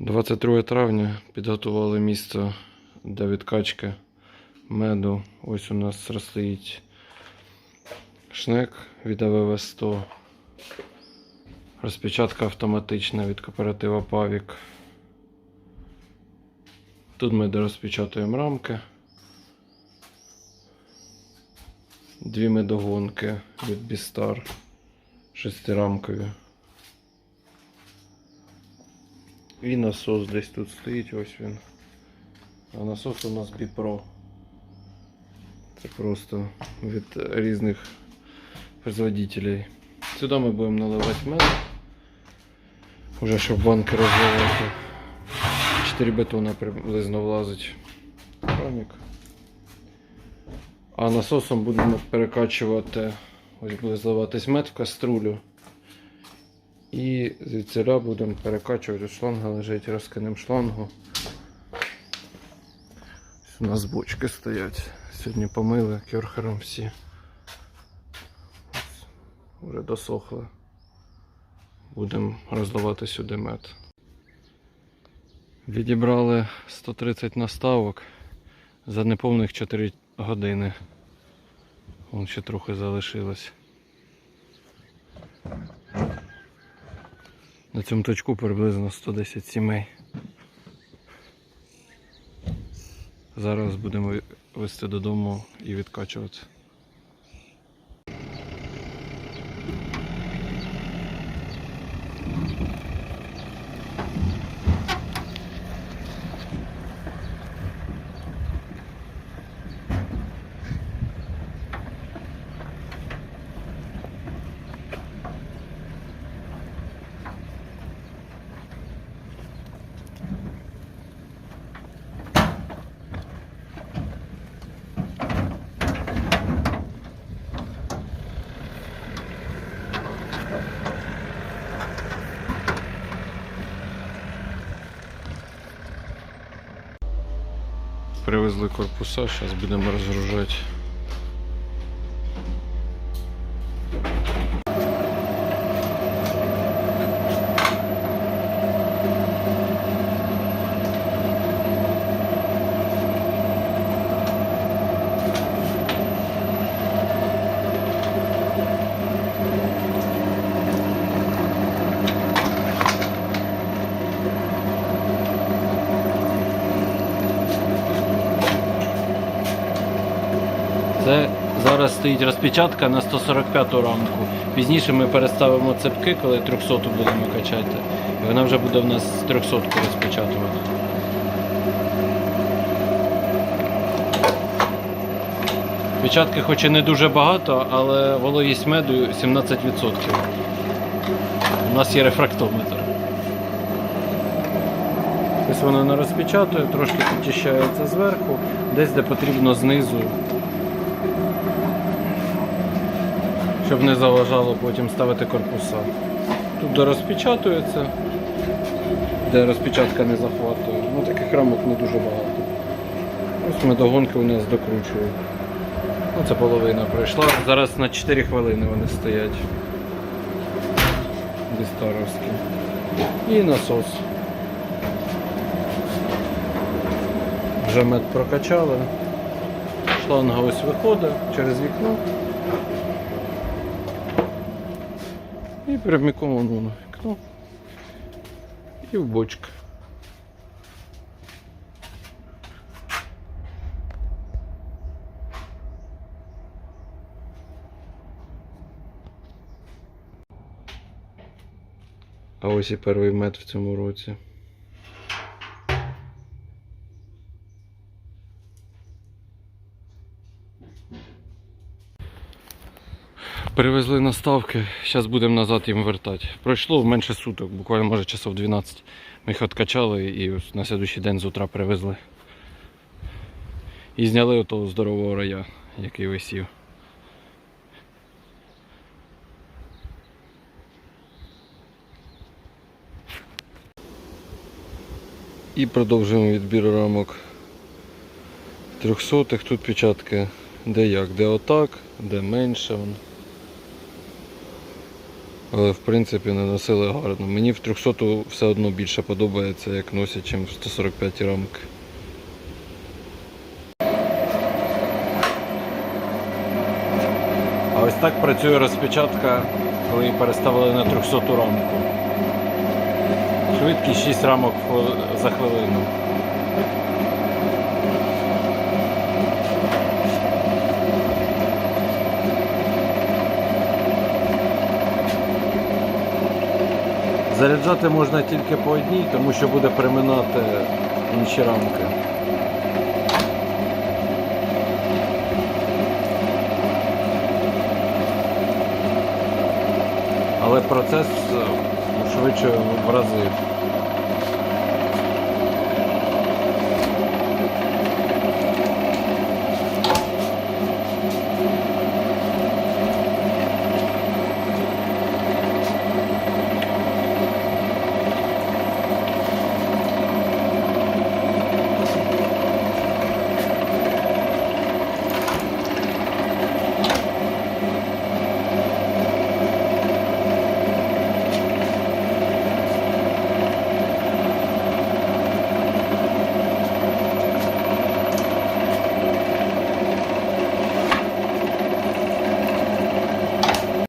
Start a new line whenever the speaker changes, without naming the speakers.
22 травня підготували місце для відкачки меду. Ось у нас стоїть шнек від АВВ 100. Розпечатка автоматична від кооператива Павік. Тут ми розпечатуємо рамки. Дві медогонки від Бістар шестирамкові. І насос десь тут стоїть, ось він. А насос у нас Біпро. Це просто від різних производителей. Сюди ми будемо наливати мед. Уже щоб банки розливати. 4 бетона приблизно влазить. Краник. А насосом будемо перекачувати, ось буде зливатись мед в каструлю. І звідсіля будемо перекачувати. Шланга лежить, розкинемо шлангу. У нас бочки стоять. Сьогодні помили кьорхером всі. Вже досохли. Будемо роздавати сюди мед. Відібрали 130 наставок за неповних 4 години. Вон ще трохи залишилось. На цьому точку приблизно 110 сімей. Зараз будемо вести додому і відкачувати. Привезли корпуса, зараз будемо розгружати. Це зараз стоїть розпечатка на 145 рамку. Пізніше ми переставимо цепки, коли 300 будемо качати. І вона вже буде в нас 300 розпечатувати. Печатки хоч і не дуже багато, але вологість меду 17%. У нас є рефрактометр. Ось воно не розпечатує, трошки підчищається зверху, десь де потрібно знизу щоб не заважало потім ставити корпуса. Тут де розпечатується, де розпечатка не захватує. Ну таких рамок не дуже багато. Ось медогонки у нас докручують. Ну, це половина пройшла. Зараз на 4 хвилини вони стоять. Бістаровські. І насос. Вже мед прокачали. Шланга ось виходить через вікно. І прямиком воно на вікно. І в бочку. А ось і перший мед в цьому році. Привезли наставки, зараз будемо назад їм вертати. Пройшло менше суток, буквально може часов 12. Ми їх відкачали і на наступний день з утра привезли. І зняли отого здорового рая, який висів. І продовжуємо відбір рамок трьохсотих. Тут печатки де як, де отак, де менше. Але в принципі не носили гарно. Мені в 300 все одно більше подобається, як носять, ніж в 145 рамки. А ось так працює розпечатка, коли її переставили на 300 рамку. Швидкість 6 рамок за хвилину. Заряджати можна тільки по одній, тому що буде приминати інші рамки. Але процес е, швидше в рази.